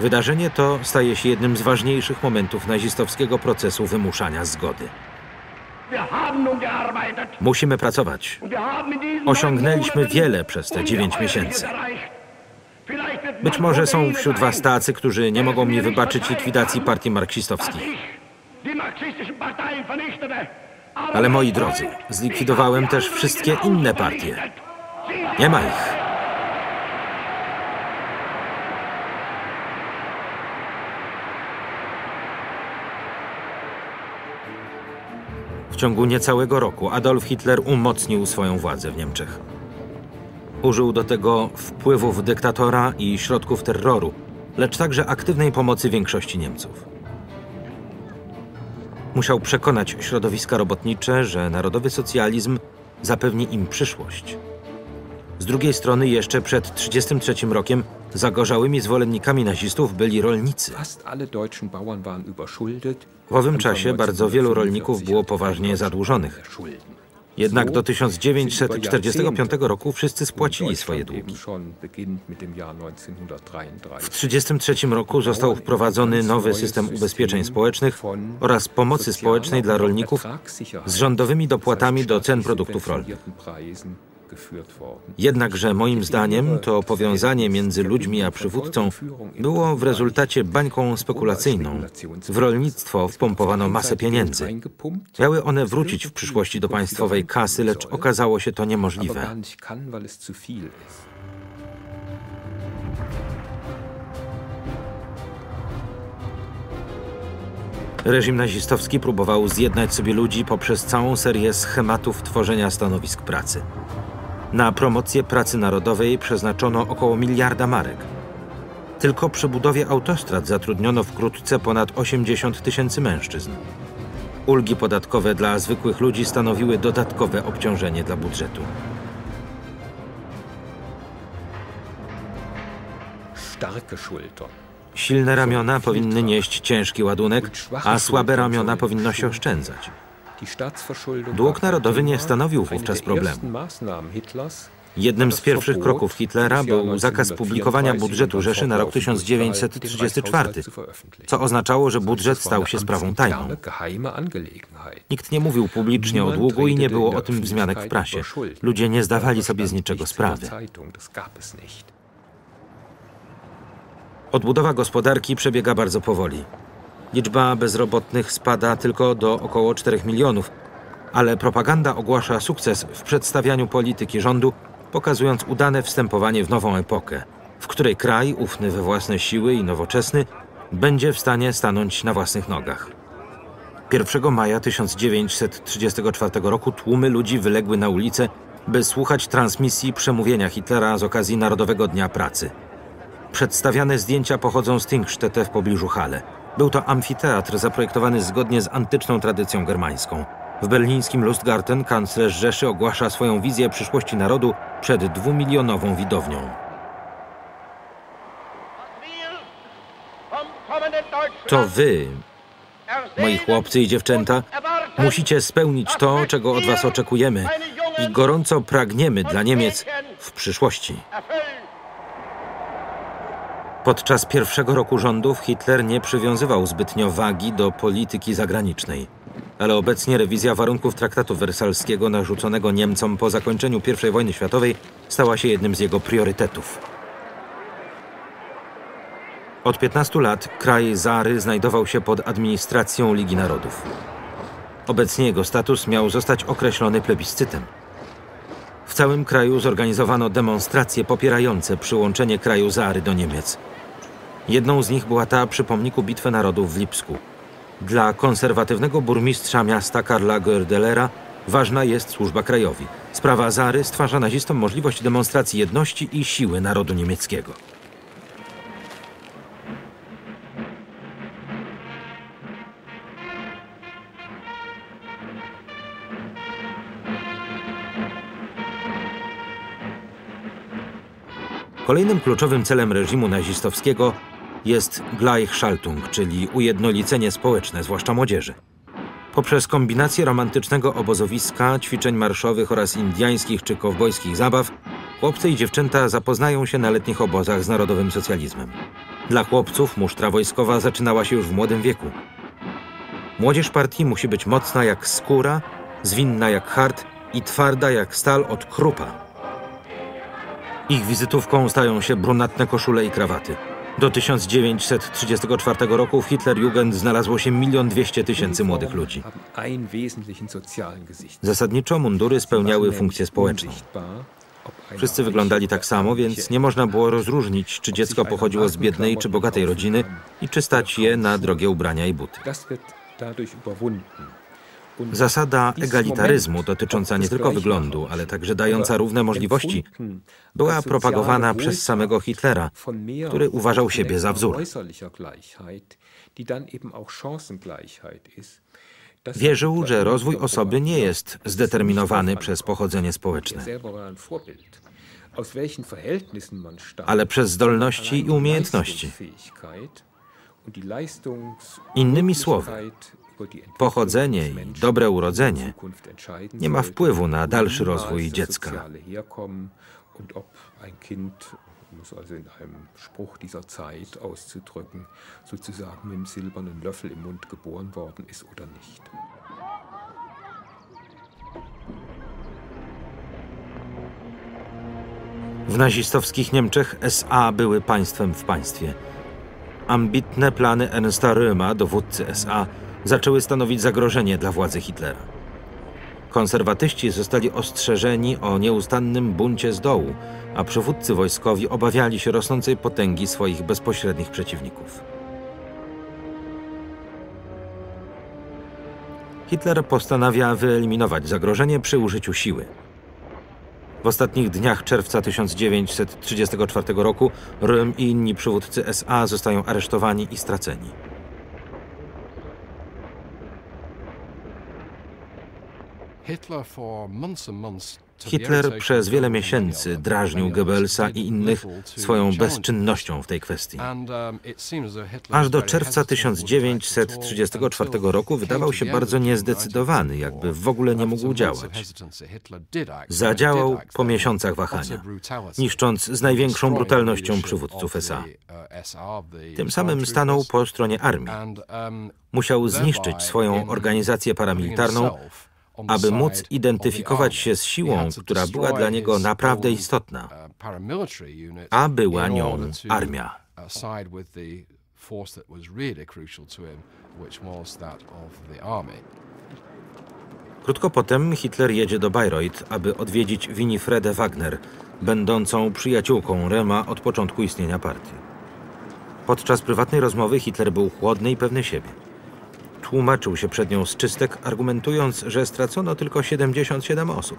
Wydarzenie to staje się jednym z ważniejszych momentów nazistowskiego procesu wymuszania zgody. Musimy pracować. Osiągnęliśmy wiele przez te dziewięć miesięcy. Być może są wśród Was tacy, którzy nie mogą mi wybaczyć likwidacji partii marksistowskich. Ale moi drodzy, zlikwidowałem też wszystkie inne partie. Nie ma ich. Ciągu niecałego roku Adolf Hitler umocnił swoją władzę w Niemczech. Użył do tego wpływów dyktatora i środków terroru, lecz także aktywnej pomocy większości Niemców. Musiał przekonać środowiska robotnicze, że narodowy socjalizm zapewni im przyszłość. Z drugiej strony jeszcze przed 1933 rokiem zagorzałymi zwolennikami nazistów byli rolnicy. W owym czasie bardzo wielu rolników było poważnie zadłużonych. Jednak do 1945 roku wszyscy spłacili swoje długi. W 1933 roku został wprowadzony nowy system ubezpieczeń społecznych oraz pomocy społecznej dla rolników z rządowymi dopłatami do cen produktów rolnych. Jednakże moim zdaniem to powiązanie między ludźmi a przywódcą było w rezultacie bańką spekulacyjną. W rolnictwo wpompowano masę pieniędzy. Miały one wrócić w przyszłości do państwowej kasy, lecz okazało się to niemożliwe. Reżim nazistowski próbował zjednać sobie ludzi poprzez całą serię schematów tworzenia stanowisk pracy. Na promocję pracy narodowej przeznaczono około miliarda marek. Tylko przy budowie autostrad zatrudniono wkrótce ponad 80 tysięcy mężczyzn. Ulgi podatkowe dla zwykłych ludzi stanowiły dodatkowe obciążenie dla budżetu. Silne ramiona powinny nieść ciężki ładunek, a słabe ramiona powinno się oszczędzać. Dług narodowy nie stanowił wówczas problemu. Jednym z pierwszych kroków Hitlera był zakaz publikowania budżetu Rzeszy na rok 1934, co oznaczało, że budżet stał się sprawą tajną. Nikt nie mówił publicznie o długu i nie było o tym wzmianek w prasie. Ludzie nie zdawali sobie z niczego sprawy. Odbudowa gospodarki przebiega bardzo powoli. Liczba bezrobotnych spada tylko do około 4 milionów, ale propaganda ogłasza sukces w przedstawianiu polityki rządu, pokazując udane wstępowanie w nową epokę, w której kraj, ufny we własne siły i nowoczesny, będzie w stanie stanąć na własnych nogach. 1 maja 1934 roku tłumy ludzi wyległy na ulicę, by słuchać transmisji przemówienia Hitlera z okazji Narodowego Dnia Pracy. Przedstawiane zdjęcia pochodzą z Tingstete w pobliżu Halle. Był to amfiteatr zaprojektowany zgodnie z antyczną tradycją germańską. W berlińskim Lustgarten kanclerz Rzeszy ogłasza swoją wizję przyszłości narodu przed dwumilionową widownią. To wy, moi chłopcy i dziewczęta, musicie spełnić to, czego od was oczekujemy i gorąco pragniemy dla Niemiec w przyszłości. Podczas pierwszego roku rządów Hitler nie przywiązywał zbytnio wagi do polityki zagranicznej. Ale obecnie rewizja warunków traktatu wersalskiego narzuconego Niemcom po zakończeniu I wojny światowej stała się jednym z jego priorytetów. Od 15 lat kraj Zary znajdował się pod administracją Ligi Narodów. Obecnie jego status miał zostać określony plebiscytem. W całym kraju zorganizowano demonstracje popierające przyłączenie kraju Zary do Niemiec. Jedną z nich była ta przy pomniku Bitwy Narodów w Lipsku. Dla konserwatywnego burmistrza miasta Karla Gördelera ważna jest służba krajowi. Sprawa Zary stwarza nazistom możliwość demonstracji jedności i siły narodu niemieckiego. Kolejnym kluczowym celem reżimu nazistowskiego jest Gleichschaltung, czyli ujednolicenie społeczne, zwłaszcza młodzieży. Poprzez kombinację romantycznego obozowiska, ćwiczeń marszowych oraz indiańskich czy kowbojskich zabaw, chłopcy i dziewczęta zapoznają się na letnich obozach z narodowym socjalizmem. Dla chłopców musztra wojskowa zaczynała się już w młodym wieku. Młodzież partii musi być mocna jak skóra, zwinna jak hart i twarda jak stal od krupa. Ich wizytówką stają się brunatne koszule i krawaty. Do 1934 roku w Hitlerjugend znalazło się milion dwieście tysięcy młodych ludzi. Zasadniczo mundury spełniały funkcję społeczną. Wszyscy wyglądali tak samo, więc nie można było rozróżnić, czy dziecko pochodziło z biednej czy bogatej rodziny i czy stać je na drogie ubrania i buty. Zasada egalitaryzmu dotycząca nie tylko wyglądu, ale także dająca równe możliwości, była propagowana przez samego Hitlera, który uważał siebie za wzór. Wierzył, że rozwój osoby nie jest zdeterminowany przez pochodzenie społeczne, ale przez zdolności i umiejętności. Innymi słowy, pochodzenie i dobre urodzenie nie ma wpływu na dalszy rozwój dziecka. muss also in einem Spruch dieser Zeit auszudrücken, sozusagen mit dem silbernen Löffel im Mund geboren worden ist oder nicht. W nazistowskich Niemczech SA były państwem w państwie. Ambitne plany Ernsta Röma, dowódcy SA, zaczęły stanowić zagrożenie dla władzy Hitlera. Konserwatyści zostali ostrzeżeni o nieustannym buncie z dołu, a przywódcy wojskowi obawiali się rosnącej potęgi swoich bezpośrednich przeciwników. Hitler postanawia wyeliminować zagrożenie przy użyciu siły. W ostatnich dniach czerwca 1934 roku Röhm i inni przywódcy SA zostają aresztowani i straceni. Hitler przez wiele miesięcy drażnił Goebbelsa i innych swoją bezczynnością w tej kwestii. Um, Aż do czerwca 1934 roku wydawał się bardzo niezdecydowany, jakby w ogóle nie mógł działać. Zadziałał po miesiącach wahania, niszcząc z największą brutalnością przywódców SA. Uh, Tym samym stanął po stronie armii. Um, Musiał zniszczyć swoją organizację paramilitarną, aby móc identyfikować się z siłą, która była dla niego naprawdę istotna, a była nią armia. Krótko potem Hitler jedzie do Bayreuth, aby odwiedzić Winifredę Wagner, będącą przyjaciółką Rema od początku istnienia partii. Podczas prywatnej rozmowy Hitler był chłodny i pewny siebie. Tłumaczył się przed nią z czystek, argumentując, że stracono tylko 77 osób.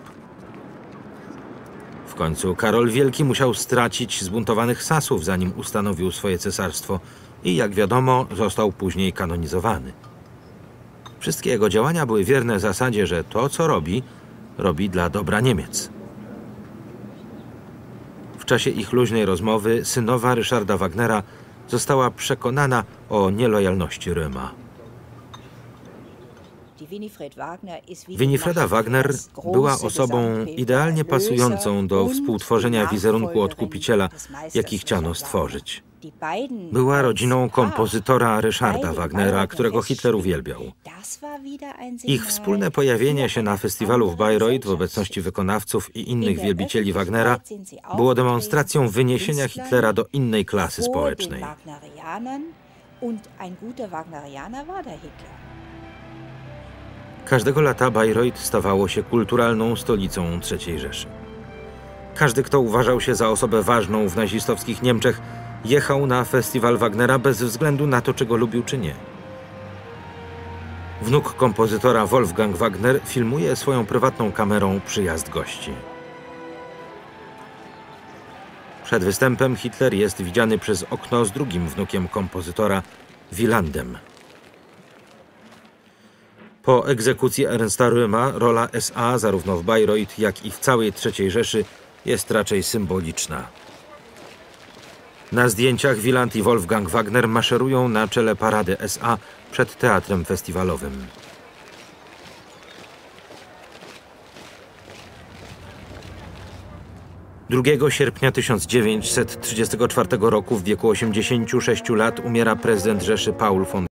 W końcu Karol Wielki musiał stracić zbuntowanych Sasów, zanim ustanowił swoje cesarstwo i, jak wiadomo, został później kanonizowany. Wszystkie jego działania były wierne zasadzie, że to, co robi, robi dla dobra Niemiec. W czasie ich luźnej rozmowy synowa Ryszarda Wagnera została przekonana o nielojalności Ryma. Winifreda Wagner była osobą idealnie pasującą do współtworzenia wizerunku odkupiciela, jaki chciano stworzyć. Była rodziną kompozytora Ryszarda Wagnera, którego Hitler uwielbiał. Ich wspólne pojawienie się na festiwalu w Bayreuth w obecności wykonawców i innych wielbicieli Wagnera było demonstracją wyniesienia Hitlera do innej klasy społecznej. Und ein guter Wagnerianer war der Hitler. Każdego lata Bayreuth stawało się kulturalną stolicą III Rzeszy. Każdy, kto uważał się za osobę ważną w nazistowskich Niemczech, jechał na festiwal Wagnera bez względu na to, czy go lubił czy nie. Wnuk kompozytora Wolfgang Wagner filmuje swoją prywatną kamerą przyjazd gości. Przed występem Hitler jest widziany przez okno z drugim wnukiem kompozytora, Wielandem. Po egzekucji Ernsta Röma rola SA zarówno w Bayreuth, jak i w całej III Rzeszy jest raczej symboliczna. Na zdjęciach Wieland i Wolfgang Wagner maszerują na czele parady SA przed teatrem festiwalowym. 2 sierpnia 1934 roku w wieku 86 lat umiera prezydent Rzeszy Paul von